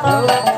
Oh,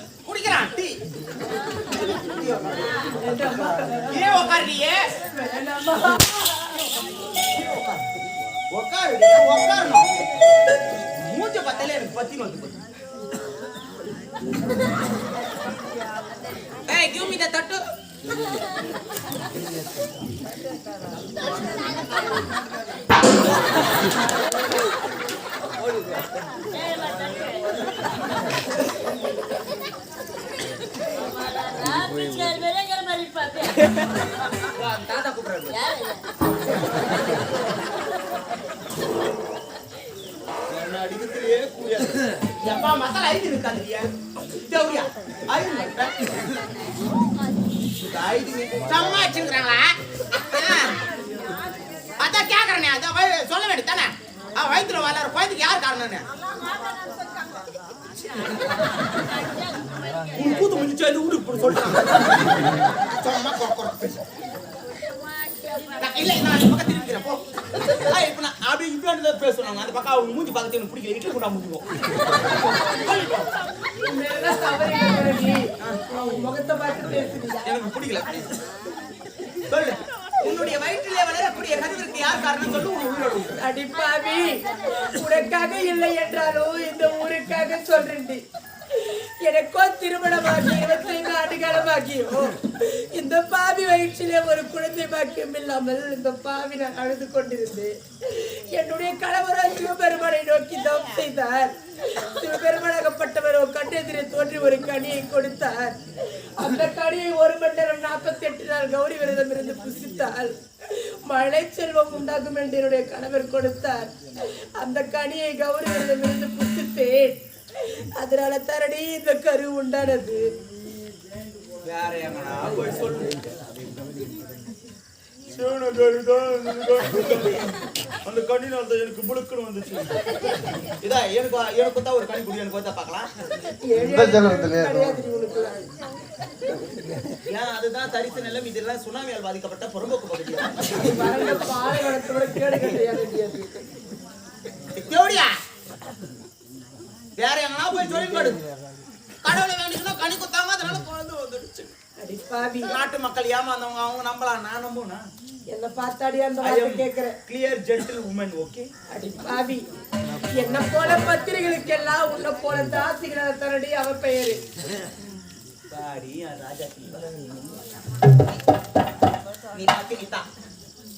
குடிக்கிறான். Tea. ஏன் உக்காருறியே. உக்காரு உக்காரணும். மூஞ்ச பார்த்தாலே எனக்கு பத்தி வந்து போச்சு. ஏய் கிவ் மீ த தட்டு வா, தாத்தா கூப்பிடுறாரு அடிக்கிறதுலயே கூலியா எப்பா மசாலா ஐந்து இருக்காதுயா தேவையா ஐந்து ஐந்து அதான் கேக்குறேனே அதான் வை- சொல்ல வேண்டியது தானே அவன் வயிற்றுல வளர குழந்தைக்கு யார் காரணம்னு உன் கூத்து முடிச்சு வந்து ஊருக்கு போய் சொல்றாங்க கொர பேசு. நான் இல்ல நான் அந்த பக்கம் திரும்பிக்கிறேன் போ இப்ப நான் அப்படி இப்படி தான் பேசுறாங்க அந்த பக்கம் அவங்க மூஞ்சி பார்க்கறது எனக்கு பிடிக்கல இட்லி கூட முடிவோம் முகத்தை பார்த்து பேசுறீங்க எனக்கு பிடிக்கல சொல்லு உன்னுடைய வயிற்றிலே வளரக்கூடிய கருவிற்கு யார் காரணம்? சொல்லு உன். அடிப்பாவி. உனக்காக இல்லை என்றாலும் இந்த ஊருக்காக சொல்றேன் எனக்கோ திருமணமாகி இருபத்தைந்து ஆண்டு காலமாகியோ இந்த பாவி வயிற்றிலே ஒரு குழந்தை பாக்கியம் இல்லாமல் இந்த பாவி நான் அழுது கொண்டிருந்தேன். என்னுடைய கணவரோ சிவபெருமானை நோக்கி தவம் செய்தார். சிவபெருமானாகப்பட்டவரோ கண்டெதிரே தோன்றி ஒரு கனியை கொடுத்தார். அந்த கனியை ஒரு மணி நேரம் நாற்பத்தி எட்டு நாள் கௌரி விரதம் இருந்து புசித்தால் மழை செல்வம் உண்டாகும் என்று என்னுடைய கணவர் கொடுத்தார். அந்த கனியை கௌரி விரதம் இருந்து புசித்தேன். அதனால தரடி இந்த கரு உண்டானது? வேற எங்கடா போய் சொல்லு. அந்த கண்ணினால் தான் எனக்கு புழுக்குன்னு வந்துச்சு. இதா எனக்கு எனக்கு தான் ஒரு கனி குடி எனக்கு வந்தா பார்க்கலாம். ஏன் அதுதான் தரிசு நிலம்? இதெல்லாம் சுனாமியால் பாதிக்கப்பட்ட புறம்போக்கு பகுதி. பாலைவனத்தோட கேடு வேற எங்கனா போய் சொல்லி கொடு கடவுளை வேண்டிக்கணும் கனி குத்தாம அதனால குழந்தை வந்துடுச்சு நாட்டு மக்கள் ஏமாந்தவங்க அவங்க நம்பலாம் நான் நம்புனா என்ன பார்த்தாடி அந்த வார்த்தை கேக்குறேன் clear gentle woman, okay? அடி பாவி என்ன போல பத்திரிகளுக்கெல்லாம் உன்ன போல தாசிகளை தரடி அவ பெயரு பாடி, ராஜாத்தி. நீ நாத்தினி தான்.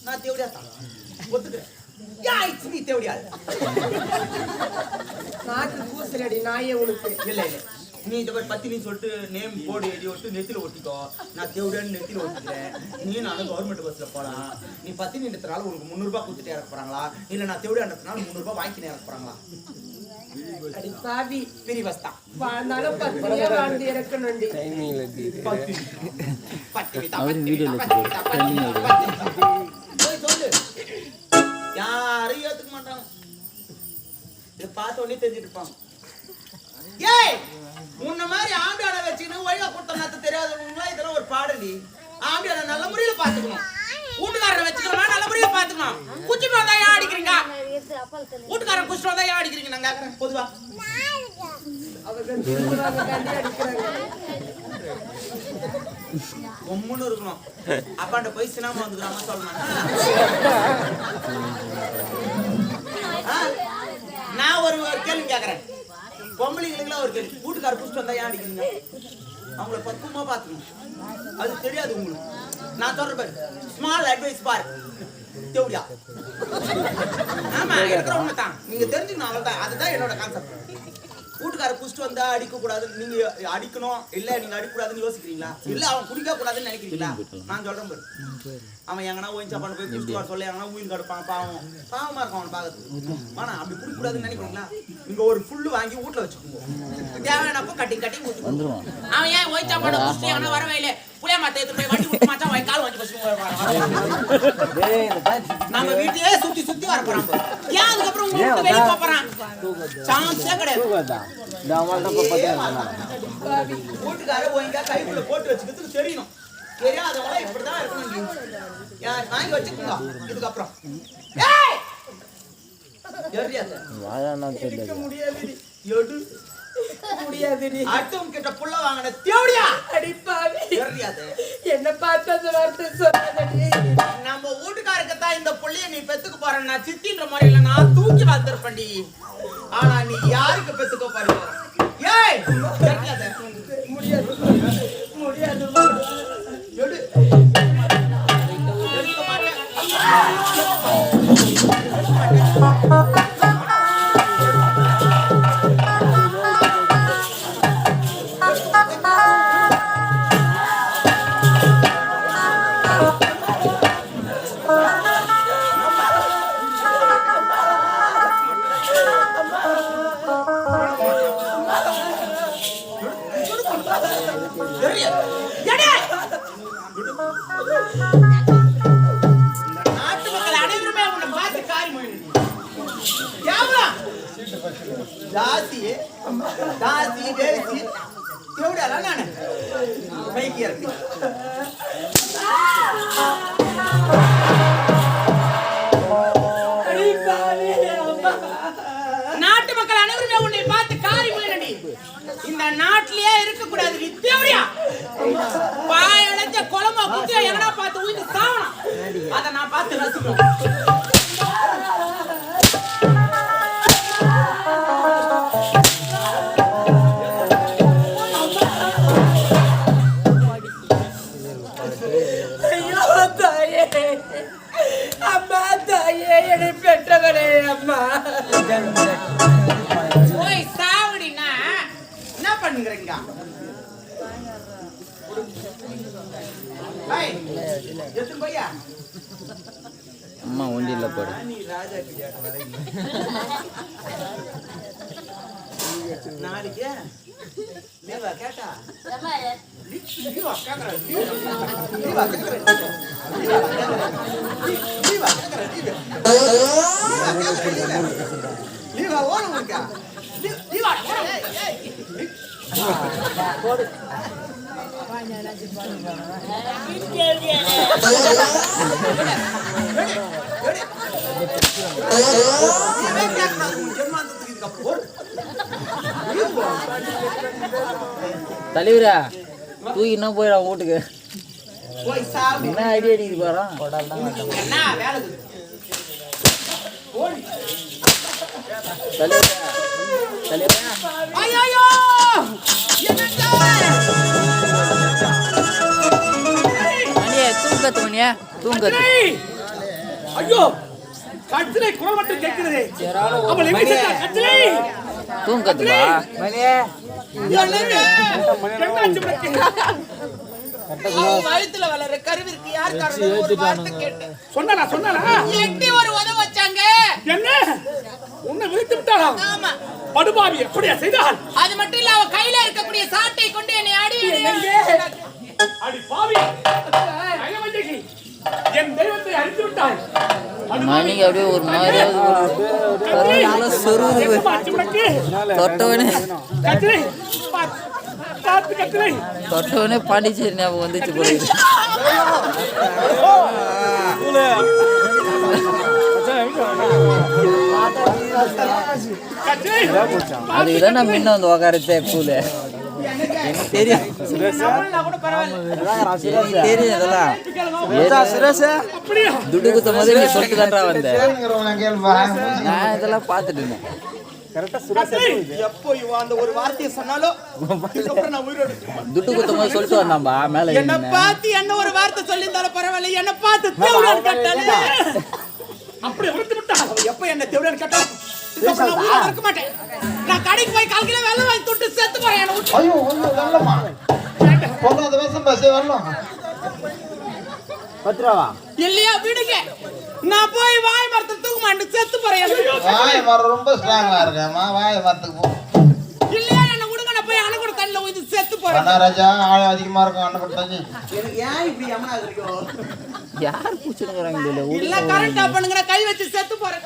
நான் தேவடியா தான். ஒத்துக்கிறேன். யா, it's me, தேவடியா. நாக்கு கூசுறடி நாயே உனக்கு இல்ல, இல்ல. நீ இந்த மாதிரி பத்தினி சொல்லிட்டு நேம் போர்டு எழுதி ஒட்டு நெத்தில ஒட்டிக்கோ. நான் தேவடியான்னு நெத்தில ஒட்டிக்கிறேன். நீ நானும் கவர்மெண்ட் பஸ்ல போலாம். நீ பத்தினி நின்றதுனால உனக்கு முந்நூறு ரூபாய் கொடுத்துட்டு இறக்க போறாங்களா? இல்ல நான் தேவடியான்றதுனால முந்நூறு ரூபாய் வாங்கிக்கினே இறக்க போறாங்களா? பெரிய பஸ் தான் வாழ்ந்தாலும் பத்திரியா வாழ்ந்து இறக்கணும்டி. பத்தினி பத்தினி தான், பத்தினி தான், பத்தினி தான், பத்தினி யாரும் ஏத்துக்க மாட்டாங்க. இதை பார்த்த உடனே தெரிஞ்சுட்டு இருப்பாங்க. ஏய் உன்ன மாதிரி ஆம்பியாட வச்சுக்கின்னு ஒழுங்கா கொடுத்தா தெரியாதவங்களா இதெல்லாம் ஒரு பாடலி. ஆம்பியாட நல்ல முறையில பாத்துக்கணும் வீட்டுக்காரரை வச்சுக்கிறோமா நல்ல முறையில பாத்துக்கணும் குச்சிட்டு வந்தா ஏன் அடிக்கிறீங்க? வீட்டுக்காரன் குச்சிட்டு வந்தா ஏன் அடிக்கிறீங்க? நாங்க பொதுவா. அவர்கள் திரும்புறாங்க கண்டி அடிக்கிறாங்க உம்முன்னு இருக்கணும். அப்பாண்ட போய் சினிமா வந்துக்கிறாம சொல்லணும். ஆ? நான் ஒரு ஒரு கேள்வி கேக்குறேன். பொம்பளைங்களுக்குலாம் ஒரு கேள்வி. வீட்டுக்கார புடிச்சிட்டு வந்தா ஏன் அடிக்கிறீங்க? அவங்கள பக்குவமா பாத்துக்கணும் அது தெரியாது உங்களுக்கு. நான் சொல்ற பாரு. ஸ்மால் அட்வைஸ் பாரு. தேவடியா. ஆமா இருக்கிற தான் நீங்க தெரிஞ்சுக்கணும் அவ்வளவுதான். அதுதான் என்னோட கான்செப்ட் வீட்டுக்கார புடிச்சிட்டு வந்தா அடிக்க கூடாது நீங்க அடிக்கணும் இல்ல நீங்க அடிக்க கூடாதுன்னு யோசிக்கிறீங்களா இல்ல அவன் குடிக்க கூடாதுன்னு நினைக்கிறீங்களா நான் சொல்றேன் பாரு. அவன் எங்கன்னா ஓயின் சாப்பாடு போய் குடிச்சிட்டு வர சொல்லி எங்கன்னா உயிர் கடுப்பான் பாவம். பாவமா இருக்கும் அவன் பார்க்கறதுக்கு. ஆனா அப்படி குடிக்க கூடாதுன்னு நினைக்கிறீங்களா இங்க ஒரு ஃபுல்லு வாங்கி வீட்டுல வச்சுக்கோங்க. தேவையானப்போ கட்டி கட்டி அவன் ஏன் ஓயின் சாப்பாடு குடிச்சிட்டு எங்கன்னா வரவே இல்லை? புளிய மாத்த எடுத்து போய் வண்டி விட்டு மாச்சா அவன் கால் வாங்கி பசி நம்ம வீட்டையே சுத்தி சுத்தி வர போறான். ஏன் அதுக்கப்புறம் உங்க வீட்டு வெளிய போறான் சான்ஸே கிடையாது வீட்டுக்கார ஒழுங்கா கைக்குள்ள போட்டு வச்சுக்கிறதுக்கு தெரியணும் தெரியாதவங்கள இப்படிதான் இருக்கணும். யார் வாங்கி வச்சுக்கோங்க இதுக்கப்புறம் ஏய்! எறியாத. இருக்க முடியாதுடி எடு. முடியாதுடி. அடுத்தவங்க கிட்ட புள்ள வாங்கின தேவடியா? அடி பாவி. எறியாத. என்ன பார்த்து அந்த வார்த்தை சொல்லாதடி. நம்ம வீட்டுக்காருக்கு தான் இந்த புள்ளைய நீ பெத்துக்க போற நான் சித்தின்ற முறையில நான் தூக்கி வளர்த்திருப்பேன்டி ஆனா நீ யாருக்கு பெத்துக்க போற ஏய் எறியாத. தாசி வேசி தேவடால நானு பைக்கு நாட்டு மக்கள் அனைவருமே உன்னை பார்த்து காரி மொழினடி இந்த நாட்டிலேயே இருக்கக்கூடாது நீ தேவடியா பாயடைஞ்ச குழம்பா குத்தியா எங்கடா பார்த்து உயிர் சாவணும்? அதை நான் பார்த்து ரசிக்கணும். அம்மா ஒண்டியில் போடு நாளைக்கு கேட்டா லீவா இருக்கா லீவா தலைவரா தலைவரா தூக்கினா போயிடா வீட்டுக்கு. என்ன ஐடியா அடிக்குது போறான் தலைவரா தலைவரா. மணியே மணியா தூங்கத்து ஐயோ! கத்திரை குரல் மட்டும் கேட்கிறது அவள் எங்க சென்றா? கத்திரை! வயித்துல வளர்ற கருவிற்கு யார் காரணம் ஒரு வார்த்தை எட்டி ஒரு உதவ வச்சாங்க. என்ன? உன்னை விழித்து விட்டாளா? ஆமா. படுபாவி எப்படியா செய்தால் அது மட்டும் இல்ல அவ கையில இருக்கக்கூடிய சாட்டை கொண்டு என்னை அடி அடி பாவி. நயவஞ்சகி, என் தெய்வத்தை அழித்து விட்டாய் மணிக்கு அப்படியே ஒரு மாதிரியாவது உனக்கு? தொட்டவனே. தொட்டவனே பாண்டிச்சேரி ஞாபகம் வந்துச்சு போல இருக்கு. கத்திரை அதுக்கு தான் நான் முன்ன வந்து உக்காரத்தே கூல தெரியும் துட்டு குத்த நீ சொல்லிட்டு தான்டா வந்த நான் இதெல்லாம் பார்த்துட்டு இருந்தேன் எப்போ அந்த ஒரு வார்த்தையை துட்டு குத்தும் சொல்லிட்டு வந்தாம்பா மேல என்ன பார்த்து என்ன ஒரு வார்த்தை சொல்லியிருந்தாலும் பரவாயில்ல என்ன பார்த்து அப்படி எப்ப என்ன தேவையான கேட்டா இதுக்கப்புறம் நான் இருக்க மாட்டேன். நான் கடைக்கு போய் கால் கிலோ வெள்ளம் வாங்கி தொட்டு செத்து போறேன் என்ன விட்டு. ஐயோ ஐயோ வெள்ளமா? பொண்ணாத விஷம் பஸ் வெள்ளம். இல்லையா விடுங்க. நான் போய் வாய் மரத்தை தூக்க மாட்டேன் செத்து போறேன். வாய மரம் ரொம்ப ஸ்ட்ராங்கா இருக்கேம்மா. வாய மரத்துக்கு போ. போய் அணை கூட தண்ணில ஊத்தி செத்து போறேன். கனராஜா ஆழம் அதிகமா இருக்கும் அண்ணன் கொடுத்தாச்சு எனக்கு ஏன் இப்படி யமனா இருக்கோ? யார் பூச்சிருக்கிறாங்க இதுல இல்ல கரண்ட் ஆஃப் பண்ணுங்க கை வச்சு செத்து போறேன்.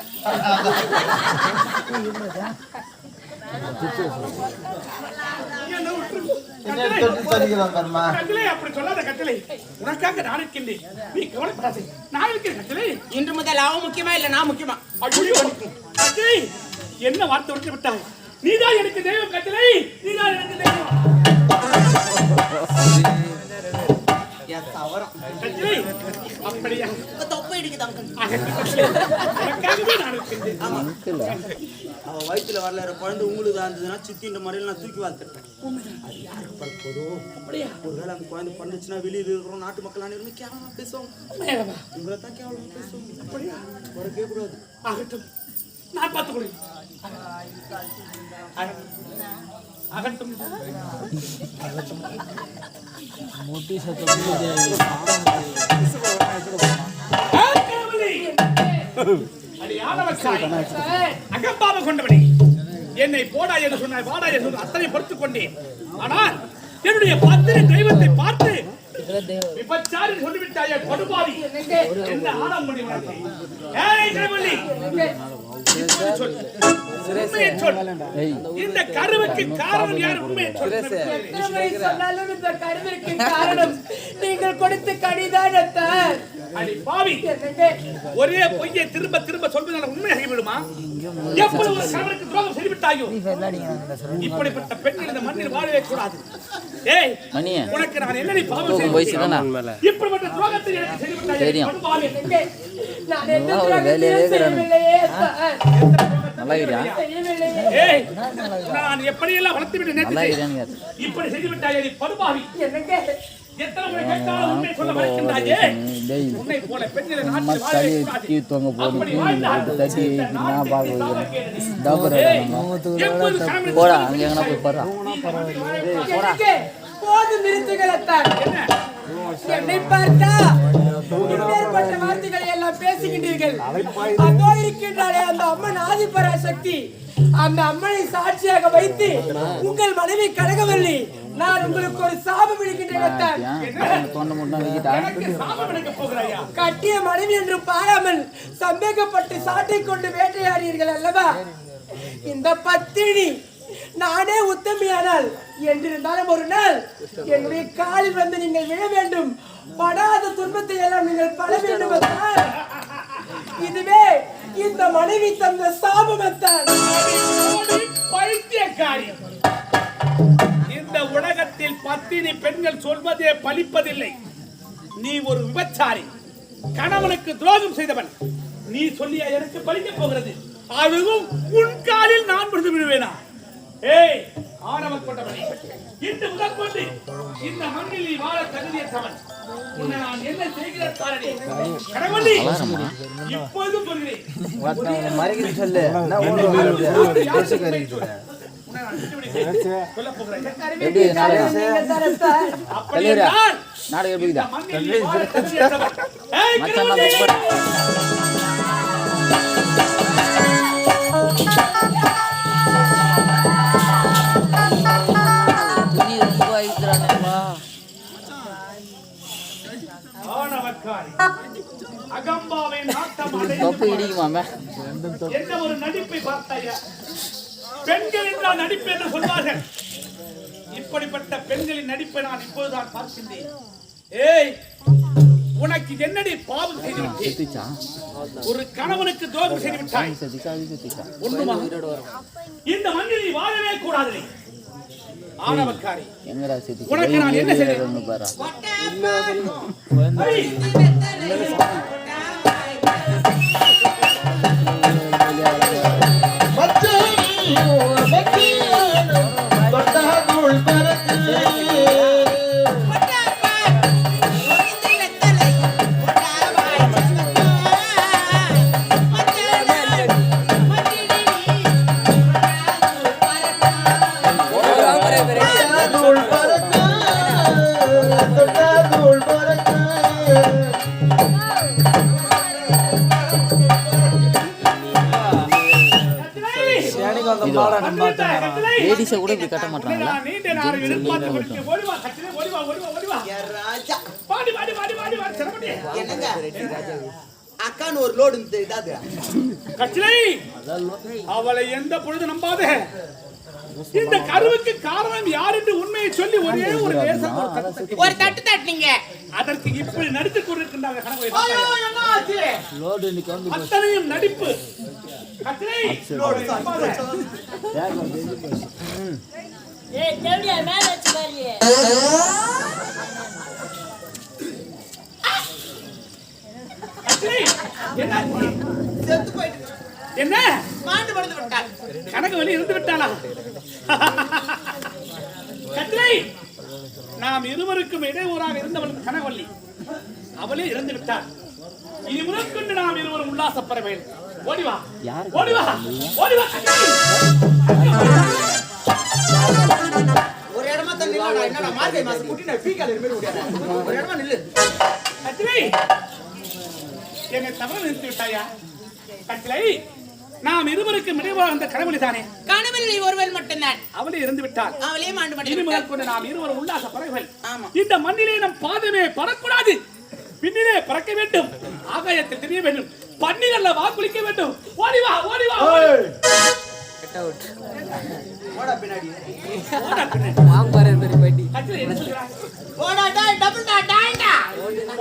என்ன தொட்டு தடிக்கலாம் பெருமா கத்திரை அப்படி சொல்லாத கத்திரை உனக்காக நான் இருக்கின்றேன். நீ கவலைப்படாதே. நான் இருக்கிறேன் கத்திரை இன்று முதல் அவன் முக்கியமா இல்ல நான் முக்கியமா? என்ன வார்த்தை விட்டு விட்டாய்? நீதான் எனக்கு தெய்வம் கத்திரை நீதான் எனக்கு தெய்வம். அப்படியா? தொப்பை அவ வயித்துல வரல குழந்தை உங்களுக்கு இருந்ததுன்னா சித்தின்ற முறையில் நான் தூக்கி வளர்த்துட்டேன் அது யாருக்கு பறப்பதோ அப்படியா? ஒருவேளை அந்த குழந்தை பண்ணுச்சுன்னா வெளியில இருக்கிறோம் நாட்டு மக்கள் அனைவருமே கேவலமா பேசுவாங்க. மேலவா உங்களை தான் கேவலமா பேசுவாங்க. அப்படியா? உனக்கே கூடாது ஆகட்டும். நான் பார்த்துக் அகட்டும். ஆக்கவலி. அடி ஆடவக்காய். அகம்பாவம் கொண்டவனே. என்னை போடா என்று சொன்னாய் வாடா என்று அத்தனை பொறுத்துக் கொண்டேன். ஆனால் என்னுடைய பத்திரி தெய்வத்தை பார்த்து விபச்சாரி சொல்லிவிட்டாயே கொடுபாவி என்ன ஆடம் பண்ணி உனக்கு? ஏய் கருவள்ளி இந்த கருவுக்கு காரணம் யார்? உண்மையை சொன்னாலும் இந்த கருவிற்கு காரணம். நீங்கள் கொடுத்த கடிதான் பாவி. ஒரே பொய்யை திரும்ப திரும்ப சொல்வதால உண்மையாகி விடுமா? எப்பொழுது ஒரு கணவனுக்கு துரோகம் செய்துவிட்டாயோ? இப்படிப்பட்ட பெண்கள் இந்த மண்ணில் வாழவே கூடாது. ஏய் மணியே. உனக்கு நான் என்னடி பாவம் செய்தேன்? தானே இப்படிப்பட்ட துரோகத்தை எனக்கு செய்துவிட்டாயே. தெரியும். கொடுபாவி. என்னங்க, நான் எப்படியெல்லாம் வளர்த்து விட்டு. இப்படி செய்து விட்டாயே நீ படுபாவி. என்னங்க, தூக்கி தொங்க போடு அப்படி வாழ்ந்தால் தட்டி இந்த நான் நாட்டுக்கு பார்க்க சாபக்கேடு. டாக்டர் ஏய், எப்போது கணவன் போடா அங்க எங்கனா போய் போடுறா? என்னங்க, போதும் நிறுத்துங்கள் அத்தான். என்னை? பார்த்தா இப்பேற்பட்ட வார்த்தைகளை எல்லாம் பேசுகின்றீர்கள். அதோ இருக்கின்றாளே அந்த அம்மன் ஆதிபராசக்தி. அந்த அம்மனை சாட்சியாக வைத்து உங்கள் மனைவி கனகவல்லி நான் உங்களுக்கு ஒரு சாபம். ஏன் தொண்டை கட்டிய மனைவி என்று பாராமல் சந்தேகப்பட்டு சாட்டை கொண்டு வேட்டையாடினீர்கள் அல்லவா? இந்த பத்தினி நானே உத்தமியானால் என்றிருந்தாலும் ஒரு நாள் என்னுடைய காலில் வந்து நீங்கள் விழ வேண்டும். படாத துன்பத்தை எல்லாம் நீங்கள் பட வேண்டும் இதுவே இந்த மனைவி தந்த சாபமத்தான் பைத்தியக்காரி. பத்தினி பெண்கள் சொல்வதே பலிப்பதில்லை நீ ஒரு விபச்சாரி. கணவனுக்கு துரோகம் செய்தவன். நீ சொல்லிய எனக்கு பலிக்க போகிறது. அதுவும் உன் காலில் நான் விழுந்து விடுவேனா? ஏய் ஆணவம் கொண்டவனே. இன்று முதல் கொண்டு இந்த மண்ணில் நீ வாழ தகுதியற்றவன். உன்னை நான் என்ன செய்கிற காரணி கடவுளே இப்போதும் சொல்கிறேன். மறைக்கிறது சொல்லு? நாடகம் நீங்க தானே சார் அப்படி கல்லூரியா? என்றால் நாடகம் எப்படி இந்த இருக்குதா? மண்ணில் நீ வாழ தகுதியற்றவன். ஏய், மச்சான் நான் கடவுளே! போறேன். துணி ரொம்ப ஆயிடுறானேப்பா ஆணவக்காரி அகம்பாவை நாட்டம் தொப்பை இடிக்குமாமே என்ன ஒரு நடிப்பை பார்த்தாயா பெண்கள் என்றால் நடிப்பு என்று சொல்வார்கள். இப்படிப்பட்ட பெண்களின் நடிப்பை நான் இப்போதுதான் பார்க்கின்றேன். ஏய் உனக்கு என்னடி பாவம் செய்து ஒரு கணவனுக்கு துரோகம் செய்து விட்டாய் ஒண்ணுமா? இந்த மண்ணில் நீ வாழவே கூடாது ஆணவக்காரி உனக்கு நான் என்ன செய்தேன்? பாடி, பாடி, பாடி, சிரமடி. என்னங்க அக்கான்னு ஒரு லோடு இந்த இதாது அவளை எந்த பொழுது நம்பாத இந்த கருவுக்கு காரணம் யார் என்று உண்மையை சொல்லி ஒரே ஒரு தேசம் ஒரு தட்டு தட்டி- ஒரு தட்டு தட்டுனீங்க. அதற்கு இப்படி நடித்துக் ஆச்சு? அத்தனையும் நடிப்பு? செத்து போயிட்டு. என்ன? மாண்டு படுத்து விட்டார் கணக்கு வெளியே இருந்து விட்டாளா? கத்திரை நாம் இருவருக்கும் இடையூறாக இருந்தவள் கனகவல்லி. அவளே இறந்து விட்டாள். இனி முதற்கொண்டு நாம் இருவரும் உல்லாசப்பட வேண்டும். ஓடி வா. யாரு? ஓடி வா. ஓடி வா கத்திரை! ஒரு இடமா தண்ணி இல்லடா, என்னடா மார்கழி மாசம் குட்டி நான் பீக்கால இருமே முடியாது ஒரு இடமா நில்லு. கத்திரை என்னை தவறு நிறுத்தி விட்டாயா? கத்திரை நாம் இருவருக்கும் இடையூறாக அந்த கனவழி தானே? கணவன் ஒருவன் மட்டும்தான். அவளே இறந்து விட்டாள். அவளே மாண்டு முதல் கொண்டு நாம் இருவரும் உல்லாச பறவைகள். இந்த மண்ணிலே நம் பாதமே பறக்கூடாது பின்னிலே பறக்க வேண்டும். ஆகாயத்தில் தெரிய வேண்டும். பன்னிரல்ல வாக்குளிக்க வேண்டும். ஓடி வா ஓடி வா ஓடி. போடா பின்னாடி. ஓடா பின்னே. பெரிய கத்தில என்ன சொல்கிறாய்? போடா டாய் டபுள் டா டாய்டா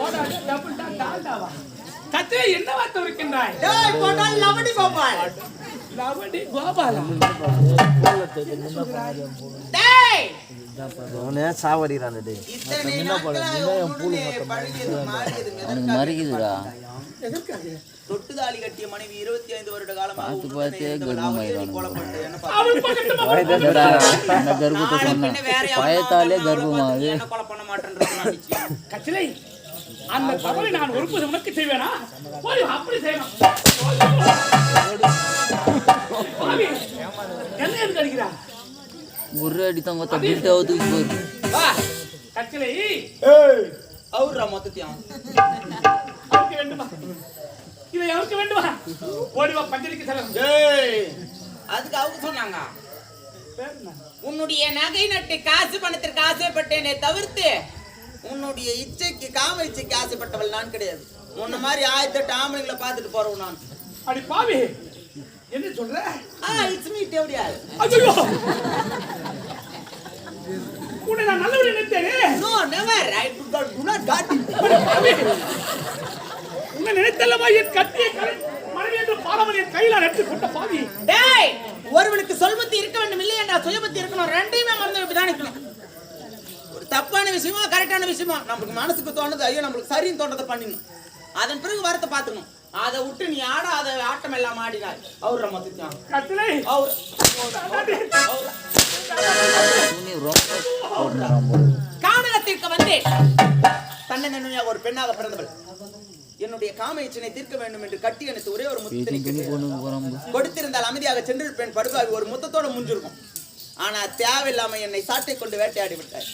ஓடா, டபுள் டா, டால்டாவா? கத்தில என்ன வார்த்தை இருக்கின்றாய் டேய் போடா லவடி கோபால். லவடி கோபாலா? டேய்! அவனே டேய். அவனுக்கு மறிக்குதுடா. கட்டிய மனைவி இருபத்தி ஐந்து வருட காலமாக பார்த்து பார்த்தே இருந்தவள். கர்ப்பம் அவளே நீ ஆயிடுவானுங்க. கொலை பண்ணிட்ட. என்ன பார்த்து? அவள் பக்கத்துல என்னடா, இந்த கர்ப்பத்தை சொன்ன? பயத்தாலே கர்ப்பமாகுது கொலை பண்ண அந்த தவறை நான் ஒருபோது உனக்கு செய்வேனா? அப்படி செய்யணும். என்ன எதுக்கு அடிக்கிறா ஒரு அடி தான் தூக்கி போயிருக்கு. வா கத்திலை அவுர்றா மொத்தத்தையும் அவுக்க வேண்டுமா? இதை அவுக்க வேண்டுமா? ஓடி வா பஞ்சலிக்கு செல்லும் டேய் அதுக்கு அவங்க சொன்னாங்க. பேர் என்ன? உன்னுடைய நகை நட்டு காசு பணத்திற்கு ஆசைப்பட்டேனே தவிர்த்து உன்னுடைய இச்சைக்கு காம இச்சைக்கு ஆசைப்பட்டவள் நான் கிடையாது. உன்ன மாதிரி ஆயிரத்தி எட்டு ஆம்பளைங்களை பார்த்துட்டு போறவன் நான். அடி பாவி. என்ன சொல்ற? ஆ இட்ஸ் மீ தேவடியா ஐயோ உன்னை நான் நல்லவரை நினைத்தேனே. No never I do not do not god. உன்னை நினைத்தல்லவா என் கத்தியை கரை மனைவி என்று பாரவன் என் கையில நட்டு கொண்ட பாவி. டேய் ஒருவனுக்கு சொல்பத்தி இருக்க வேண்டும் இல்லை என்றா சுயபத்தி இருக்கணும் ரெண்டையுமே மறந்து இப்படிதான் இருக்கணும். தப்பான விஷயமா கரெக்டான விஷயமா நமக்கு மனசுக்கு தோணுது ஐயோ நம்மளுக்கு சரின்னு தோன்றதை பண்ணிடணும். அதன் பிறகு வரத்தை பார்த்துக்கணும். அதை விட்டு நீ ஆட அதை ஆட்டம் எல்லாம் ஆடினாய் அவர் போல. கானகத்திற்கு வந்தேன் தன்னை ஒரு பெண்ணாக பிறந்தவள். என்னுடைய காம இச்சனை தீர்க்க வேண்டும் என்று கட்டி அணைத்து ஒரே ஒரு முத்தத்தை கொடுத்திருந்தால் அமைதியாக சென்றிருப்பேன் படுகாவி. ஒரு முத்தத்தோட முஞ்சிருக்கும். ஆனா தேவையில்லாம என்னை சாட்டை கொண்டு வேட்டையாடி விட்டார்.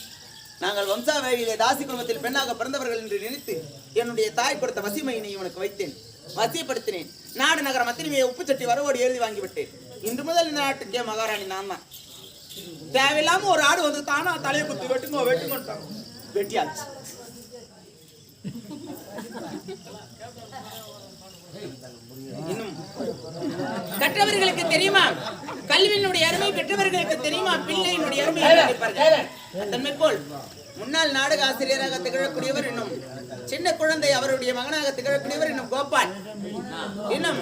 நாங்கள் வம்சாவழியிலே தாசி குடும்பத்தில் பெண்ணாக பிறந்தவர்கள் என்று நினைத்து என்னுடைய தாய் கொடுத்த வசிமையினை இவனுக்கு வைத்தேன். வசியப்படுத்தினேன். நாடு நகரம் அத்தினிமையை உப்பு சட்டி வரவோடு எழுதி வாங்கிவிட்டேன். இன்று முதல் இந்த நாட்டுக்கே மகாராணி நான் தான் தேவையில்லாம ஒரு ஆடு வந்து தானா தலையை குத்து வெட்டுங்க வெட்டுங்கட்டாங்க வெட்டியாச்சு. கற்றவர்களுக்கு தெரியுமா? கல்வியினுடைய அருமை பெற்றவர்களுக்கு தெரியுமா? பிள்ளையினுடைய அருமை. தன்மை போல் முன்னாள் நாடக ஆசிரியராக திகழக்கூடியவர் இன்னும் சின்ன குழந்தை அவருடைய மகனாக திகழக்கூடியவர் இன்னும் கோபால். இன்னும்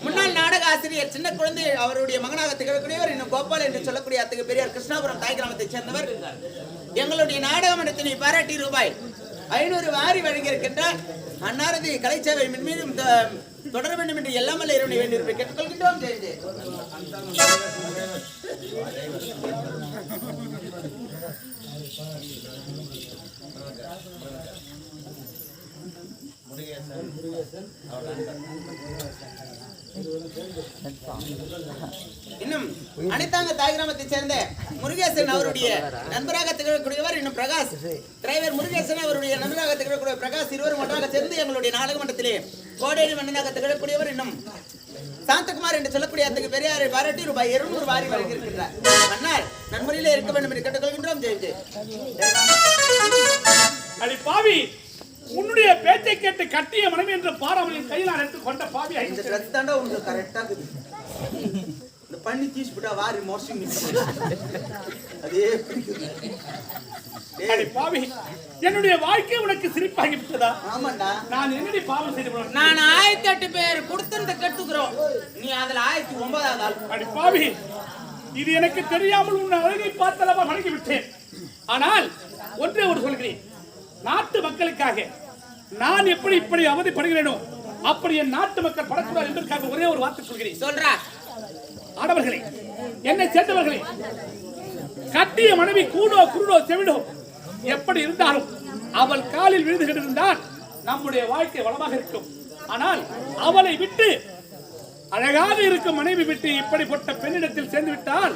முன்னாள் நாடக ஆசிரியர் சின்ன குழந்தை அவருடைய மகனாக திகழக்கூடியவர் இன்னும் கோபால் என்று சொல்லக்கூடிய அத்தகைய பெரியார் கிருஷ்ணாபுரம் தாய் கிராமத்தைச் சேர்ந்தவர். எங்களுடைய நாடக மன்றத்தினை பாராட்டி ரூபாய் ஐநூறு வாரி வழங்கியிருக்கின்றார். அன்னாரது கலைச்சேவை த- தொடர வேண்டும் என்று எல்லாம் வல்ல இறைவனை வேண்டியிருப்பை கேட்டுக்கொள்கின்றோம். ஜெய. இன்னும் அனைத்தாங்க தாய் கிராமத்தைச் சேர்ந்த முருகேசன் அவருடைய நண்பராக திகழக்கூடியவர் இன்னும் பிரகாஷ். டிரைவர் முருகேசன் அவருடைய நண்பராக திகழக்கூடிய பிரகாஷ் இருவரும் ஒன்றாக சேர்ந்து எங்களுடைய நாடக மன்றத்திலே கோடேரி மன்னனாக திகழக்கூடியவர் இன்னும். சாந்தகுமார் என்று சொல்லக்கூடிய அத்தகைய பெரியாரை பாராட்டி ரூபாய் இருநூறு வாரி வழங்கியிருக்கிறார் மன்னர் நன்முறையிலே இருக்க வேண்டும் என்று கேட்டுக்கொள்கின்றோம் ஜெய் ஜெய். அடி பாவி உன்னுடைய பேச்சை கேட்டு கட்டிய மனைவி என்று பாராமலின் கையில் எடுத்து கொண்ட பாவி இந்த ஐந்து ட்ரெஸ் தாண்டா உனக்கு கரெக்டா இருக்குது இந்த பண்ணி விட்டா வாரி மோசம் அதே பாவி. என்னுடைய வாழ்க்கை உனக்கு சிரிப்பாகி விட்டதா? ஆமாண்டா. நான் என்னடி பாவம் செய்து? நான் ஆயிரத்தி எட்டு பேர் கொடுத்திருந்த கட்டுக்கிறோம் நீ அதுல ஆயிரத்தி ஒன்பதாவது ஆள். அடி பாவி. இது எனக்கு தெரியாமல் உன் அழகை பார்த்தளவா வணங்கி விட்டேன். ஆனால் ஒன்றே ஒரு சொல்கிறேன். நாட்டு மக்களுக்காக நான் எப்படி இப்படி அவதிப்படுகிறேனோ அப்படி என் நாட்டு மக்கள் படக்கூடாது என்பதற்காக ஒரே ஒரு வார்த்தை சொல்கிறேன். சொல்றா. ஆடவர்களே என்னை சேர்ந்தவர்களே கட்டிய மனைவி கூடோ குருடோ செவிடோ எப்படி இருந்தாலும் அவள் காலில் விழுந்துகிட்டிருந்தால் நம்முடைய வாழ்க்கை வளமாக இருக்கும். ஆனால் அவளை விட்டு அழகாக இருக்கும் மனைவி விட்டு இப்படிப்பட்ட பெண்ணிடத்தில் சேர்ந்து விட்டால்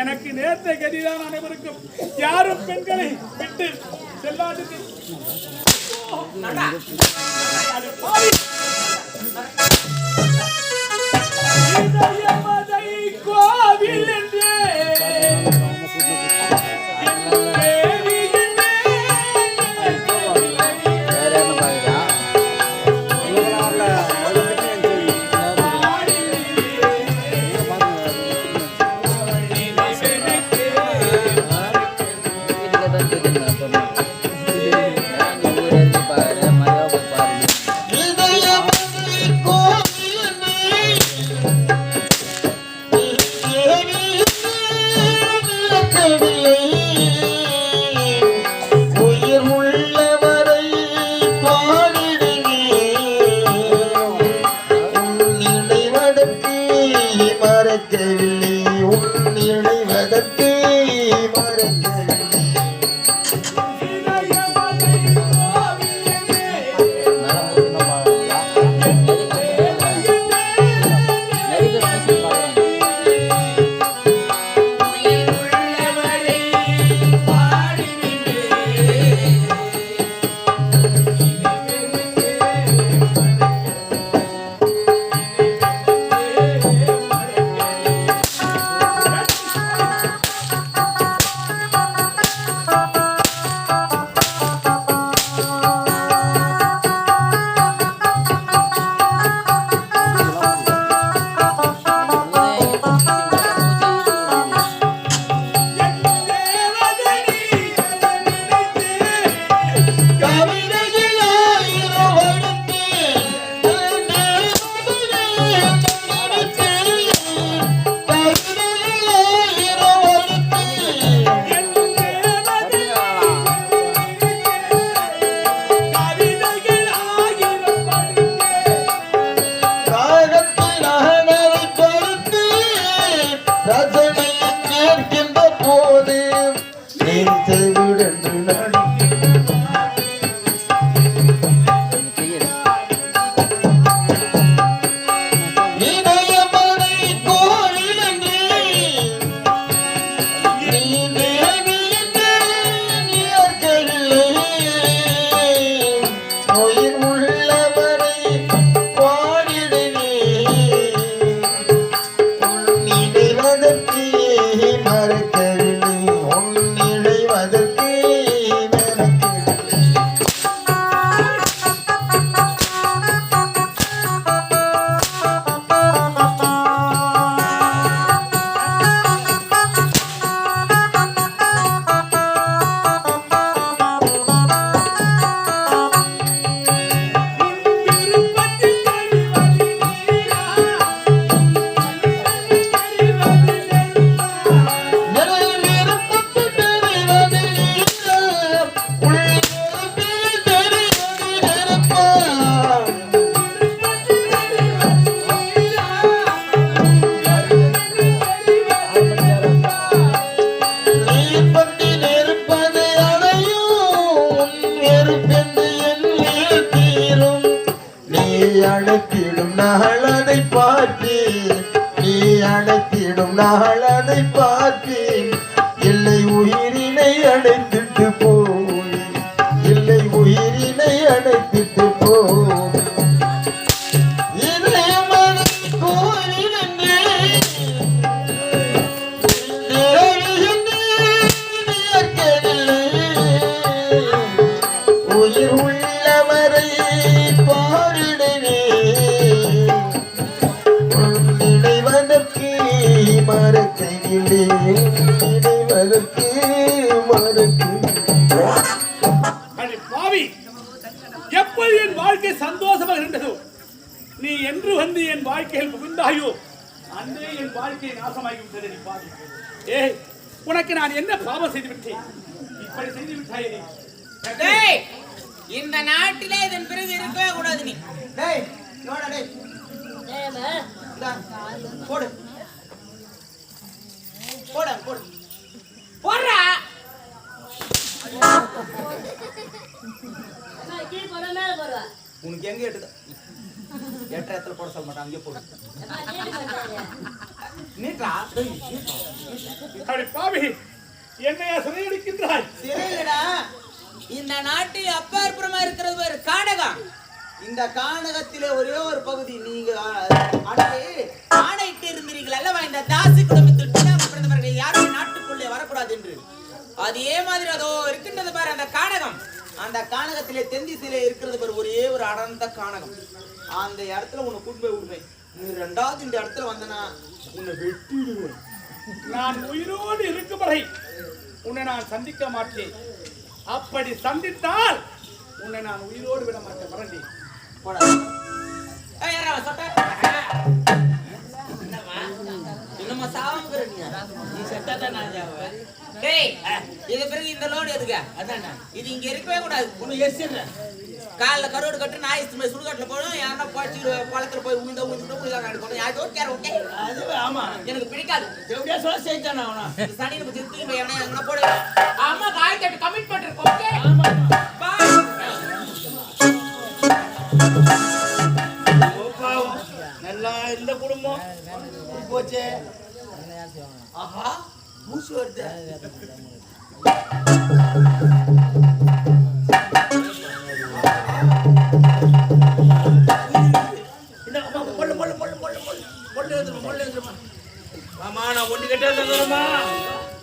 எனக்கு நேர்த்த கதிதான் அனைவருக்கும். யாரும் பெண்களை விட்டு செல்லாது அது கோவில் என்றே என்றே ரஜனை கேட்கின்ற போது நீ செவிடன்று உயிர் உள்ளவரை பாரிடவே. நினைவதற்கு மறக்கையிலே நினைவதற்கு என் வாழ்க்கை சந்தோஷமாக இருந்ததோ? நீ என்று வந்து என் வாழ்க்கையில் புகுந்தாயோ? அன்றே என் வாழ்க்கை நாசமாகி விட்டது நீ பாவி ஏய் உனக்கு நான் என்ன பாவம் செய்து விட்டேன் இப்படி செய்து விட்டாயே நீ இந்த நாட்டிலே இதன் பிறகு இருக்கவே கூடாது நீ. டேய் நோடா டேய்? போடு. போட போடு. போடுறா. உனக்கு எங்க எட்டுது? எட்ட இடத்துல போட சொல்ல மாட்டான் அங்கேயே போடு. நீட்டா? பாவி என்னையா சிறையடிக்கின்றாய்? சிறையிலடா. இந்த நாட்டில் அப்பாற்புறமா இருக்கிறது ஒரு காடகம். இந்த கானகத்திலே ஒரே ஒரு பகுதி நீங்க ஆணையிட்டு இருந்தீர்கள் அல்லவா? இந்த தாசி குடும்பத்தில் பிறந்தவர்கள் யாரும் நாட்டுக்குள்ளே வரக்கூடாது என்று. அதே மாதிரி அதோ இருக்கின்றது பாரு அந்த காடகம். அந்த கானகத்திலே தென்திசையிலே இருக்கிறது பாரு ஒரே ஒரு அடர்ந்த கானகம் அந்த இடத்துல உன்னை கூட்டு போய் விடுவேன். நீ ரெண்டாவது இந்த இடத்துல வந்தனா உன்னை வெட்டிடுவேன். நான் உயிரோடு இருக்கும் வரை உன்னை நான் சந்திக்க மாட்டேன். அப்படி சந்தித்தால் உன்னை நான் உயிரோடு விட மாட்டேன். யாரா சாவங்கிற நீ நான் சாவேன். டேய், இது பிறகு இந்த லோடு எதுக்கு? அதானே இது இங்க இருக்கவே கூடாது. உன்னை எசிடுறேன் காலைல கரோடு கட்டு நாய் சும்மா சுடுகாட்டுல போடும். யாருன்னா போச்சு குளத்துல போய் உழுந்த உழுந்து எடுக்கணும் யார் ஓகே அது ஆமா. எனக்கு பிடிக்காது. எப்படியா சொல்ல செஞ்சானே அவனா. சனியில பத்தி தூக்கி போய் எங்கனா போடு. அம்மா காய் தட்டு கமிட்மெண்ட் நல்லா இந்த குடும்பம் போச்சே. ஆஹா பூசு வருது இந்த அம்மா, மாமா, நான் ஒண்ணு கெட்ட